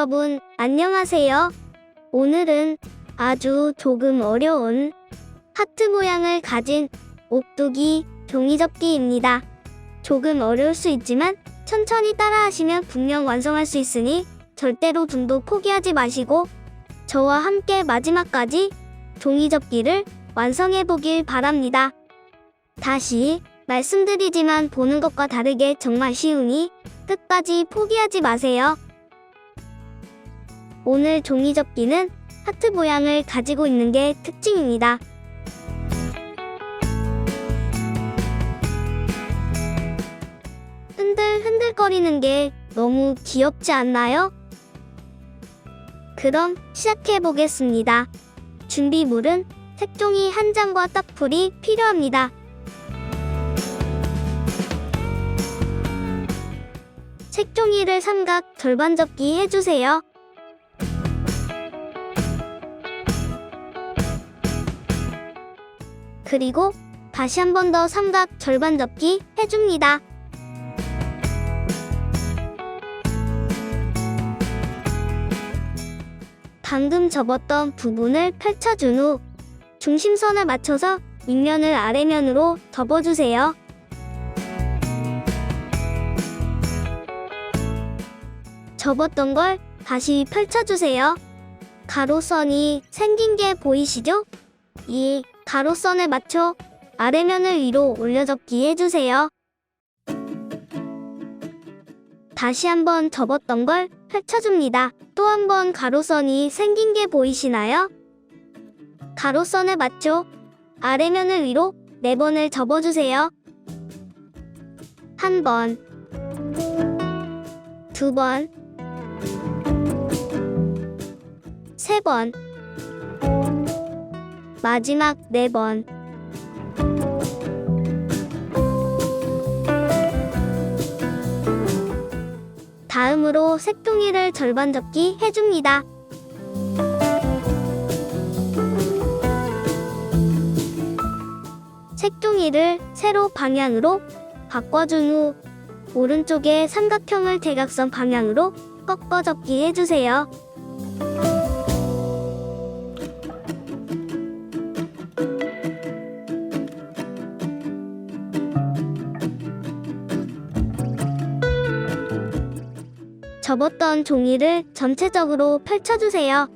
여러분, 안녕하세요. 오늘은 아주 조금 어려운 하트 모양을 가진 옥두기 종이접기입니다. 조금 어려울 수 있지만 천천히 따라하시면 분명 완성할 수 있으니 절대로 눈도 포기하지 마시고 저와 함께 마지막까지 종이접기를 완성해 보길 바랍니다. 다시 말씀드리지만 보는 것과 다르게 정말 쉬우니 끝까지 포기하지 마세요. 오늘 종이접기는 하트 모양을 가지고 있는 게 특징입니다. 흔들흔들거리는 게 너무 귀엽지 않나요? 그럼 시작해 보겠습니다. 준비물은 색종이 한 장과 딱풀이 필요합니다. 색종이를 삼각 절반 접기 해주세요. 그리고 다시 한 번 더 삼각 절반 접기 해줍니다. 방금 접었던 부분을 펼쳐준 후 중심선을 맞춰서 윗면을 아래면으로 접어주세요. 접었던 걸 다시 펼쳐주세요. 가로선이 생긴 게 보이시죠? 이 가로선에 맞춰 아래면을 위로 올려접기 해주세요. 다시 한번 접었던 걸 펼쳐줍니다. 또 한 번 가로선이 생긴 게 보이시나요? 가로선에 맞춰 아래면을 위로 네 번을 접어주세요. 한 번, 두 번, 세 번, 마지막 네 번. 다음으로 색종이를 절반 접기 해줍니다. 색종이를 세로 방향으로 바꿔준 후 오른쪽에 삼각형을 대각선 방향으로 꺾어 접기 해주세요. 접었던 종이를 전체적으로 펼쳐주세요.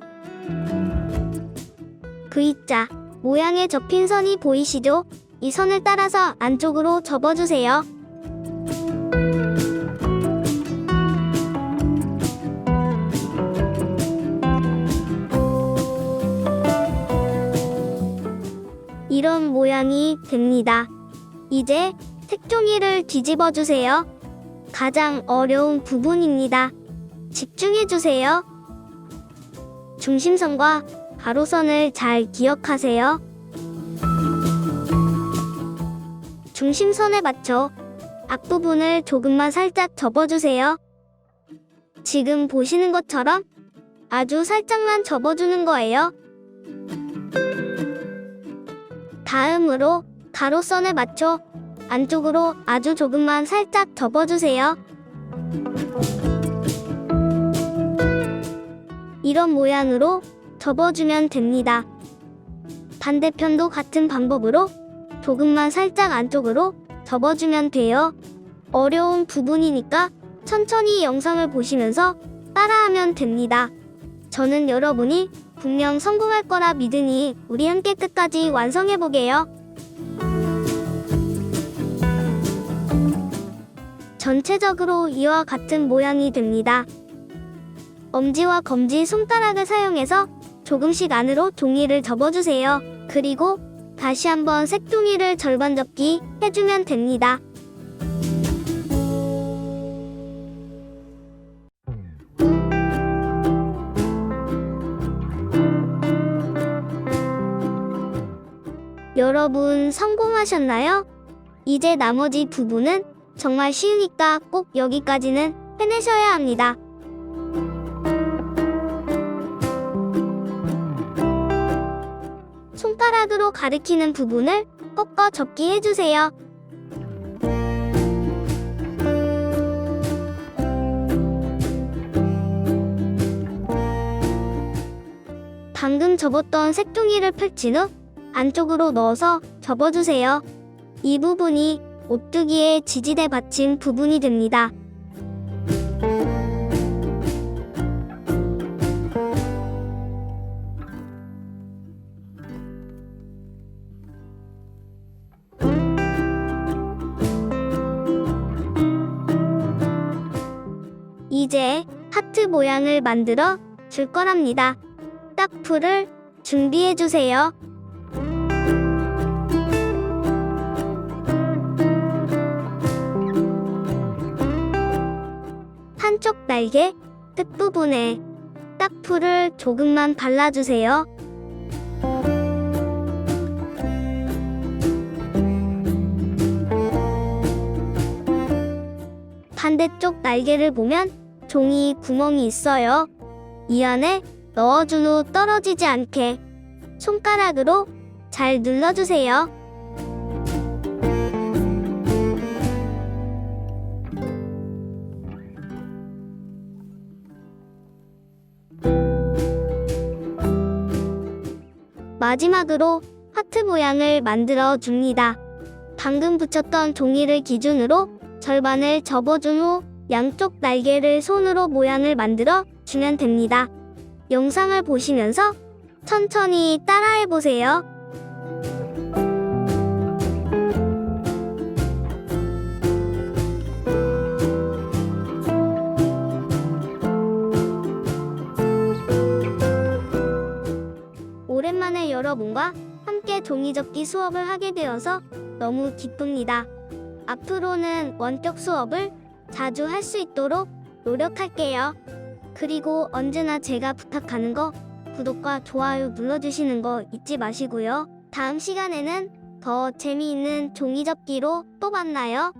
V자 모양의 접힌 선이 보이시죠? 이 선을 따라서 안쪽으로 접어주세요. 이런 모양이 됩니다. 이제 색종이를 뒤집어 주세요. 가장 어려운 부분입니다. 집중해 주세요. 중심선과 가로선을 잘 기억하세요. 중심선에 맞춰 앞부분을 조금만 살짝 접어주세요. 지금 보시는 것처럼 아주 살짝만 접어주는 거예요. 다음으로 가로선에 맞춰 안쪽으로 아주 조금만 살짝 접어주세요. 이런 모양으로 접어주면 됩니다. 반대편도 같은 방법으로 조금만 살짝 안쪽으로 접어주면 돼요. 어려운 부분이니까 천천히 영상을 보시면서 따라하면 됩니다. 저는 여러분이 분명 성공할 거라 믿으니 우리 함께 끝까지 완성해보게요. 전체적으로 이와 같은 모양이 됩니다. 엄지와 검지 손가락을 사용해서 조금씩 안으로 종이를 접어주세요. 그리고 다시 한번 색종이를 절반 접기 해주면 됩니다. 여러분 성공하셨나요? 이제 나머지 부분은 정말 쉬우니까 꼭 여기까지는 해내셔야 합니다. 손가락으로 가리키는 부분을 꺾어 접기 해주세요. 방금 접었던 색종이를 펼친 후 안쪽으로 넣어서 접어주세요. 이 부분이 오뚜기의 지지대 받침 부분이 됩니다. 이제 하트 모양을 만들어 줄 거랍니다. 딱풀을 준비해 주세요. 한쪽 날개 끝부분에 딱풀을 조금만 발라주세요. 반대쪽 날개를 보면 종이 구멍이 있어요. 이 안에 넣어준 후 떨어지지 않게 손가락으로 잘 눌러주세요. 마지막으로 하트 모양을 만들어 줍니다. 방금 붙였던 종이를 기준으로 절반을 접어준 후 양쪽 날개를 손으로 모양을 만들어 주면 됩니다. 영상을 보시면서 천천히 따라해 보세요. 오랜만에 여러분과 함께 종이접기 수업을 하게 되어서 너무 기쁩니다. 앞으로는 원격 수업을 자주 할 수 있도록 노력할게요. 그리고 언제나 제가 부탁하는 거 구독과 좋아요 눌러주시는 거 잊지 마시고요. 다음 시간에는 더 재미있는 종이접기로 또 만나요.